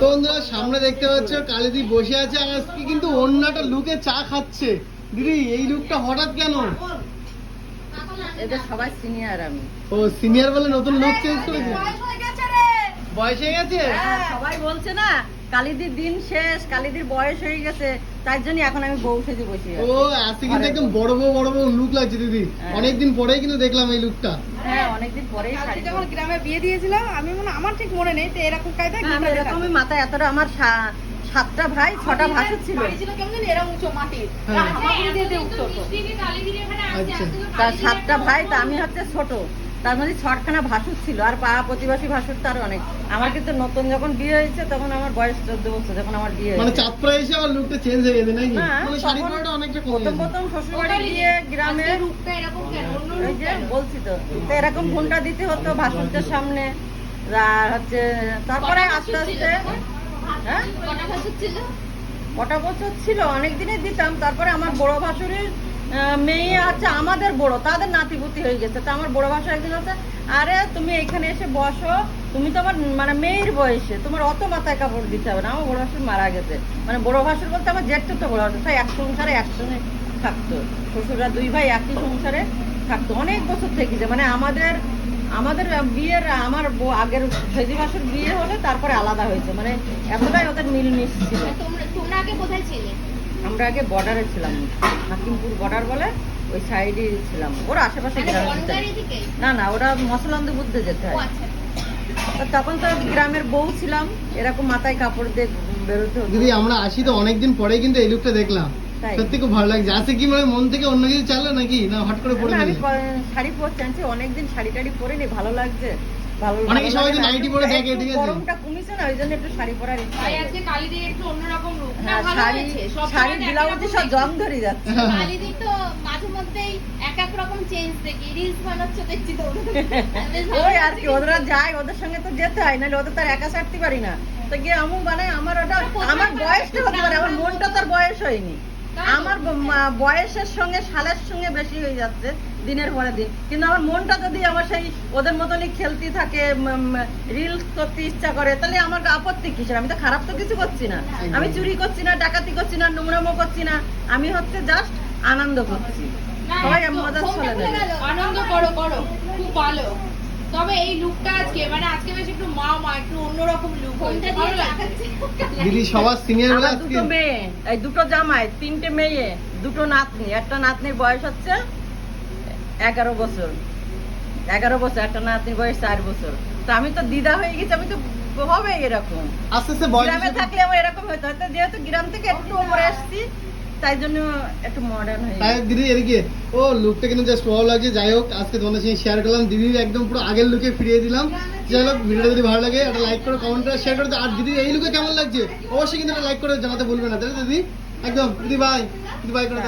বন্ধুরা সামনে দেখতে পাচ্ছ কালিদি বসে আছে আর আজকে কিন্তু অন্য একটা লুকে চা খাচ্ছে। দিদি এই লুকটা হঠাৎ কেন? এদের সবাই সিনিয়র আমি। ও সিনিয়র বলে নতুন লুক চেঞ্জ করেছে? বয়স হয়ে গেছে? হ্যাঁ, সবাই বলছে না। কালিদির দিন শেষ কালিদির বয়স হয়ে গেছে তার জন্য এখন আমি বউ সেজে বসে ও আজকে কিন্তু একদম বড় বড় বড় বড় লুক লাগছে দিদি। হ্যাঁ। অনেকদিন পরেই কিন্তু দেখলাম এই লুকটা হ্যাঁ অনেকদিন পরেই শাড়ি যখন গ্রামে বিয়ে দিয়েছিলাম আমি মনে আমার ঠিক মনে নেই তো এরকম কায়দায় হ্যাঁ, আমি ঘুরে এরকমই মাথায় এতটা আমার সা- সাতটা ভাই ছটা ভাসুর ছিল। এরকম তার সাতটা ভাই তা আমি হচ্ছে ছোট। তার মধ্যে ছটখানা ভাসুর ছিল আর পাড়া প্রতিবাসী ভাসুর তার অনেক। আমার কিন্তু নতুন যখন বিয়ে হয়েছে তখন আমার বয়স চোদ্দ বছর যখন আমার বিয়ে মানে হয়েছে। চাঁদপুরা এসে আমার লুকটা চেঞ্জ হয়ে গেছে নাকি? মানে শাড়ি পরাটা অনেকটা কমে প্রথম প্রথম শ্বশুরবাড়ি গিয়ে গ্রামে রূপটা এরকম কেন? অন্য ওই যে বলছি তো তো এরকম ফোনটা দিতে হতো ভাসুরদের সামনে আর হচ্ছে তারপরে আস্তে আস্তে হ্যাঁ? কটা ভাষা ছিল? কটা বছর ছিল অনেক দিনই দিতাম। তারপরে আমার বড় ভাসুরের মেয়ে আছে আমাদের বড়, তাদের নাতিপুতি হয়ে গেছে। তো আমার বড় ভাষা একদিন হচ্ছে আরে, তুমি এখানে এসে বসো। তুমি তো আমার মানে মেয়ের বয়সে, তোমার অত মাথায় কাপড় দিতে হবে না। আমার বড় ভাসুর মারা গেছে। মানে বড় ভাসুর বলতে আমার জেঠটা তো বড় ভাসুর তাই এক সংসারে একসঙ্গে থাকতো। শ্বশুররা দুই ভাই একই সংসারে থাকতো। অনেক বছর থেকেছে। মানে আমাদের আমাদের বিয়ের, আমার আগের ফেজি ভাসুর বিয়ে হলে তারপরে আলাদা হয়েছে। মানে এতটাই ওদের মিলমিশ ছিল। তোমরা তোমরা আগে কোথায় ছিলে? আমরা আগে বর্ডারে ছিলাম। হাকিমপুর বর্ডার বলে ওই সাইডে ছিলাম। ওরা আশেপাশে না না ওরা মসলান্দ বুদ্ধে যেতে হয়। আচ্ছা। তখন তো গ্রামের বউ ছিলাম এরকম মাথায় কাপড় দিয়ে বেরোতে হতো। দিদি আমরা আসি তো অনেকদিন পরেই কিন্তু এই লুকটা দেখলাম। সত্যি খুব ভালো লাগছে। আছে কি মানে মন থেকে অন্য কিছু চাইলো নাকি? না হট করে পরে না, আমি শাড়ি পরছি। অনেকদিন শাড়ি টাড়ি পরিনি ভালো লাগছে। অনেকে সবাই তো নাইটি পরে থাকে, ঠিক আছে? গরমটা কমিছে না ওই জন্য একটু শাড়ি পরার ইচ্ছা ভাই। আজকে কালিদির একটু অন্যরকম রূপ না হ্যাঁ, ভালো শাড়ি হয়েছে। সব শাড়ি সময় ব্লাউজে সব জং ধরে যাচ্ছে। কালিদি তো মাঝে মধ্যেই এক এক রকম চেঞ্জ দেখি। রিলস বানাচ্ছে দেখছি তো। ওই আর কি ওরা যায় ওদের সঙ্গে তো যেতে হয় নাহলে ওদের তার একা ছাড়তে পারি না। তো গিয়ে আমু বানায় আমার ওটা আমার বয়সটা হতে পারে আমার মনটা তার বয়স হয়নি। আমার বয়সের সঙ্গে সালের সঙ্গে বেশি হয়ে যাচ্ছে দিনের পরে দিন। কিন্তু আমার মনটা যদি আমার সেই ওদের মতনই খেলতে থাকে রিলস করতে ইচ্ছা করে তাহলে আমার আপত্তি কিসের? আমি তো খারাপ তো কিছু করছি না। আমি চুরি করছি না ডাকাতি করছি না নোংরামো করছি না। আমি হচ্ছে জাস্ট আনন্দ করছি। সবাই চলে গেল। আনন্দ করো করো। খুব ভালো। তবে এই লুকটা আজকে মানে আজকে বেশ একটু মা মা একটু অন্যরকম লুক ফোনটা ভালো লাগছে? দিদি সবার সিনিয়র বলে দুটো মেয়ে এই দুটো জামাই তিনটে মেয়ে দুটো নাতনি। একটা নাতনির বয়স হচ্ছে এগারো বছর। এগারো বছর একটা নাতনির বয়স চার বছর। তো আমি তো দিদা হয়ে গেছি আমি তো হবে এরকম। আস্তে আস্তে বয়স গ্রামে থাকলে আমার এরকম হতো। হয়তো যেহেতু গ্রাম থেকে একটু উপরে আসছি তাই জন্য একটু মডার্ন হয়ে তাই দিদি এদিকে ও লুকটা কিন্তু জাস্ট ভালো লাগছে। যাই হোক আজকে তোমাদের সঙ্গে শেয়ার করলাম। দিদি একদম পুরো আগের লুকে ফিরিয়ে দিলাম। যাই হোক ভিডিওটা যদি ভালো লাগে একটা লাইক করে কমেন্ট করে শেয়ার করে। আর দিদি এই লুকে কেমন লাগছে? অবশ্যই কিন্তু একটা লাইক করে জানাতে ভুলবে না তাই দিদি? একদম দিদি বাই দিদি বাই করে।